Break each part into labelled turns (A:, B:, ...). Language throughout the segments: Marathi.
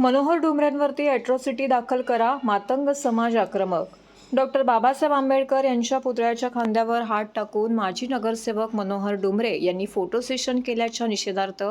A: मनोहर डुमऱ्यांवरती अॅट्रॉसिटी दाखल करा मातंग समाज आक्रमक. डॉक्टर बाबासाहेब आंबेडकर यांच्या पुतळ्याच्या खांद्यावर हात टाकून माजी नगरसेवक मनोहर डुमरे यांनी फोटो सेशन केल्याच्या निषेधार्थ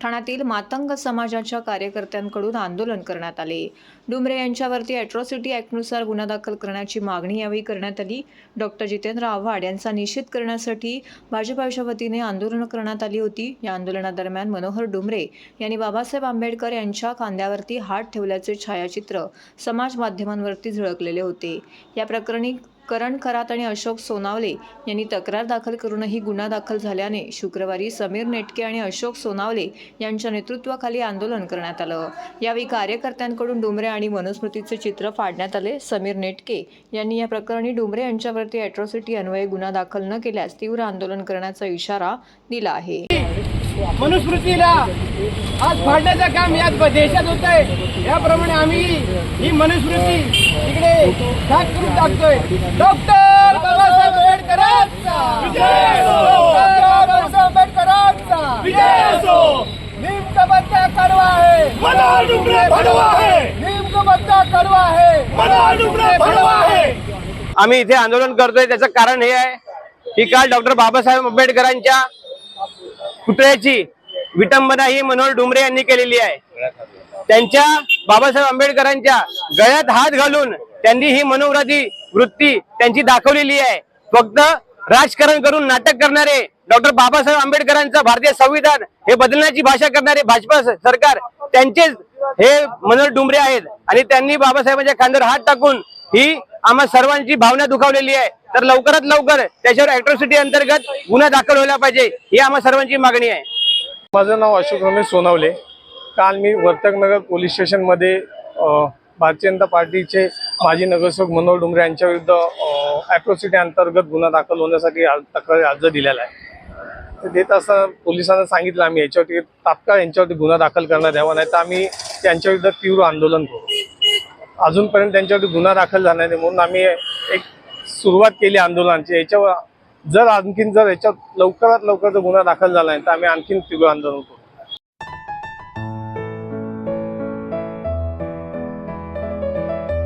A: ठाण्यातील मातंग समाजाच्या कार्यकर्त्यांकडून आंदोलन करण्यात आले. डुमरे यांच्यावरती अॅट्रॉसिटी ॲक्टनुसार गुन्हा दाखल करण्याची मागणी यावेळी करण्यात आली. डॉक्टर जितेंद्र आव्हाड यांचा निषेध करण्यासाठी भाजपाच्या वतीने आंदोलनं करण्यात आली होती. या आंदोलनादरम्यान मनोहर डुमरे यांनी बाबासाहेब आंबेडकर यांच्या खांद्यावरती हात ठेवल्याचे छायाचित्र समाज माध्यमांवरती झळकलेले होते. या प्रकरणी करण खरात आणि अशोक सोनावले यांनी तक्रार दाखल करूनही गुन्हा दाखल झाल्याने शुक्रवारी समीर नेटके आणि अशोक सोनावले यांच्या नेतृत्वाखाली आंदोलन करण्यात आलं. यावेळी कार्यकर्त्यांकडून डुमरे आणि मनुस्मृतीचे चित्र फाडण्यात आले. समीर नेटके यांनी या प्रकरणी डुमरे यांच्यावरती अॅट्रॉसिटी अन्वये गुन्हा दाखल न केल्यास तीव्र आंदोलन करण्याचा इशारा दिला आहे.
B: मनुस्मृतीला आज फाडण्याचं काम या देशात होत आहे याप्रमाणे आम्ही ही मनुस्मृती तिकडे करून टाकतोय. डॉक्टर बाबासाहेब आंबेडकरांचा. डॉक्टर बाबासाहेब आंबेडकरांचा. निमचा बच्चा कडवा आहे.
C: मनोहर डुमरे भडवा आहे.
B: निमचा बच्चा कडवा आहे.
C: मनोहर डुमरे भडवा आहे.
D: आम्ही इथे आंदोलन करतोय. त्याचं कारण हे आहे की काल डॉक्टर बाबासाहेब आंबेडकरांच्या पुतळ्याची विटंबना ही मनोहर डुमरे यांनी केलेली आहे. त्यांच्या बाबासाहेब आंबेडकरांच्या गळ्यात हात घालून त्यांनी ही मनोवृत्ती वृत्ती त्यांची दाखवलेली आहे. फक्त राजकारण करून नाटक करणारे डॉक्टर बाबासाहेब आंबेडकरांचं भारतीय संविधान हे बदलण्याची भाषा करणारे भाजपा सरकार त्यांचेच हे मनोहर डुंबरे आहेत. आणि त्यांनी बाबासाहेबांच्या खांद्यावर हात टाकून ही आम्हा सर्वांची भावना दुखावलेली आहे. तर लवकरात लवकर त्याच्यावर अॅट्रॉसिटी अंतर्गत गुन्हा दाखल व्हायला पाहिजे ही आम्हा सर्वांची मागणी आहे.
E: माझं नाव अशोक रमेश सोनवले. काल मी वर्तकनगर पोलीस स्टेशनमध्ये भारतीय जनता पार्टीचे माजी नगरसेवक मनोहर डुमरे यांच्या विरुद्ध ॲप्रोसिटी अंतर्गत गुन्हा दाखल होण्यासाठी तक्रारी अर्ज दिलेला आहे. ते देत असताना पोलिसांना सांगितलं आम्ही याच्यावरती तात्काळ यांच्यावरती गुन्हा दाखल करण्यात यावा नाही तर आम्ही त्यांच्याविरुद्ध तीव्र आंदोलन करू. अजूनपर्यंत त्यांच्यावरती गुन्हा दाखल झाला नाही म्हणून आम्ही एक सुरुवात केली आंदोलनाची. याच्यावर जर आणखीन जर याच्यात लवकरात लवकर जर गुन्हा दाखल झाला नाही तर आम्ही आणखीन तीव्र आंदोलन करू.